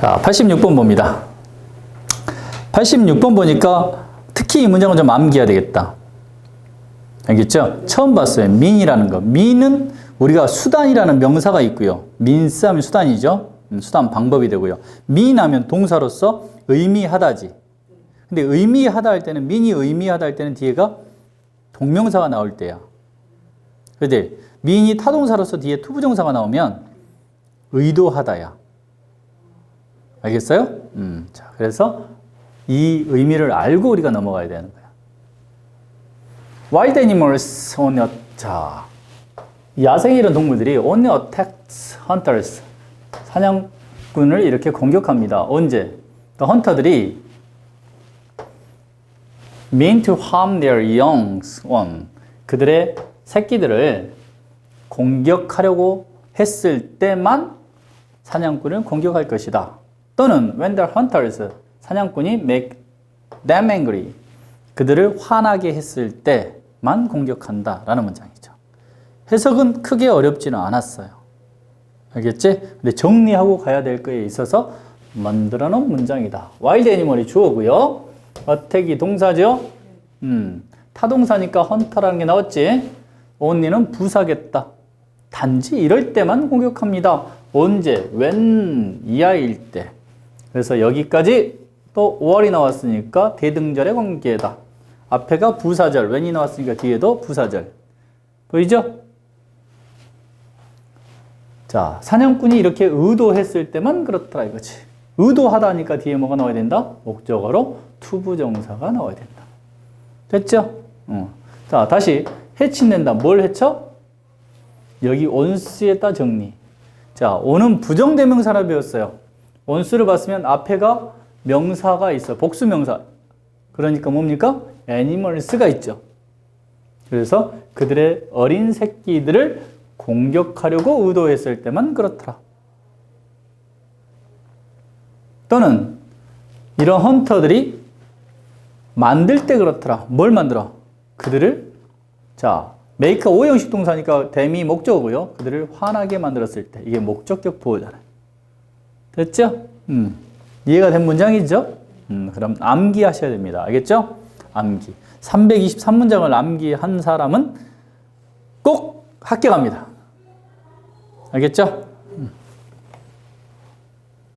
자, 86번 봅니다. 86번 보니까 특히 이 문장은 좀 암기해야 되겠다. 알겠죠? 처음 봤어요. 민이라는 거. 민은 우리가 수단이라는 명사가 있고요. 민싸면 수단이죠. 음, 수단 방법이 되고요. 민하면 동사로서 의미하다지. 근데 의미하다 할 때는 민이 의미하다 할 때는 뒤에가 동명사가 나올 때야. 그들 민이 타동사로서 뒤에 투부정사가 나오면 의도하다야. 알겠어요? 음, 자, 그래서 이 의미를 알고 우리가 넘어가야 되는 거야. Wild animals only, a- 자, 야생에 이런 동물들이 only attacks hunters. 사냥꾼을 이렇게 공격합니다. 언제? 또 헌터들이 mean to harm their young one. 그들의 새끼들을 공격하려고 했을 때만 사냥꾼을 공격할 것이다. 또는 when the hunters 사냥꾼이 make them angry 그들을 화나게 했을 때만 공격한다 라는 문장이죠. 해석은 크게 어렵지는 않았어요. 알겠지? 근데 정리하고 가야 될 거에 있어서 만들어 놓은 문장이다. 와일드 애니멀이 주어고요. 어택이 동사죠? 음, 타동사니까 헌터라는 게 나왔지? only는 부사겠다. 단지 이럴 때만 공격합니다. 언제? when 이하일 때. 그래서 여기까지 또 5월이 나왔으니까 대등절의 관계다. 앞에가 부사절, when이 나왔으니까 뒤에도 부사절. 보이죠? 자, 사냥꾼이 이렇게 의도했을 때만 그렇더라 이거지. 의도하다니까 뒤에 뭐가 나와야 된다? 목적어로 투부정사가 나와야 된다. 됐죠? 어. 자, 다시 해친낸다. 뭘 해쳐? 여기 온수에다 정리. 자, 오는 부정대명사라 배웠어요. 온수를 봤으면 앞에가 명사가 있어. 복수 명사. 그러니까 뭡니까? 애니멀스가 있죠. 그래서 그들의 어린 새끼들을 공격하려고 의도했을 때만 그렇더라. 또는 이런 헌터들이 만들 때 그렇더라. 뭘 만들어? 그들을 자 메이크가 오형식 동사니까 대미 목적어고요. 그들을 화나게 만들었을 때 이게 목적격 보호잖아요. 됐죠? 음. 이해가 된 문장이죠? 음, 그럼 암기하셔야 됩니다. 알겠죠? 암기. 323문장을 암기한 사람은 꼭 합격합니다. 알겠죠?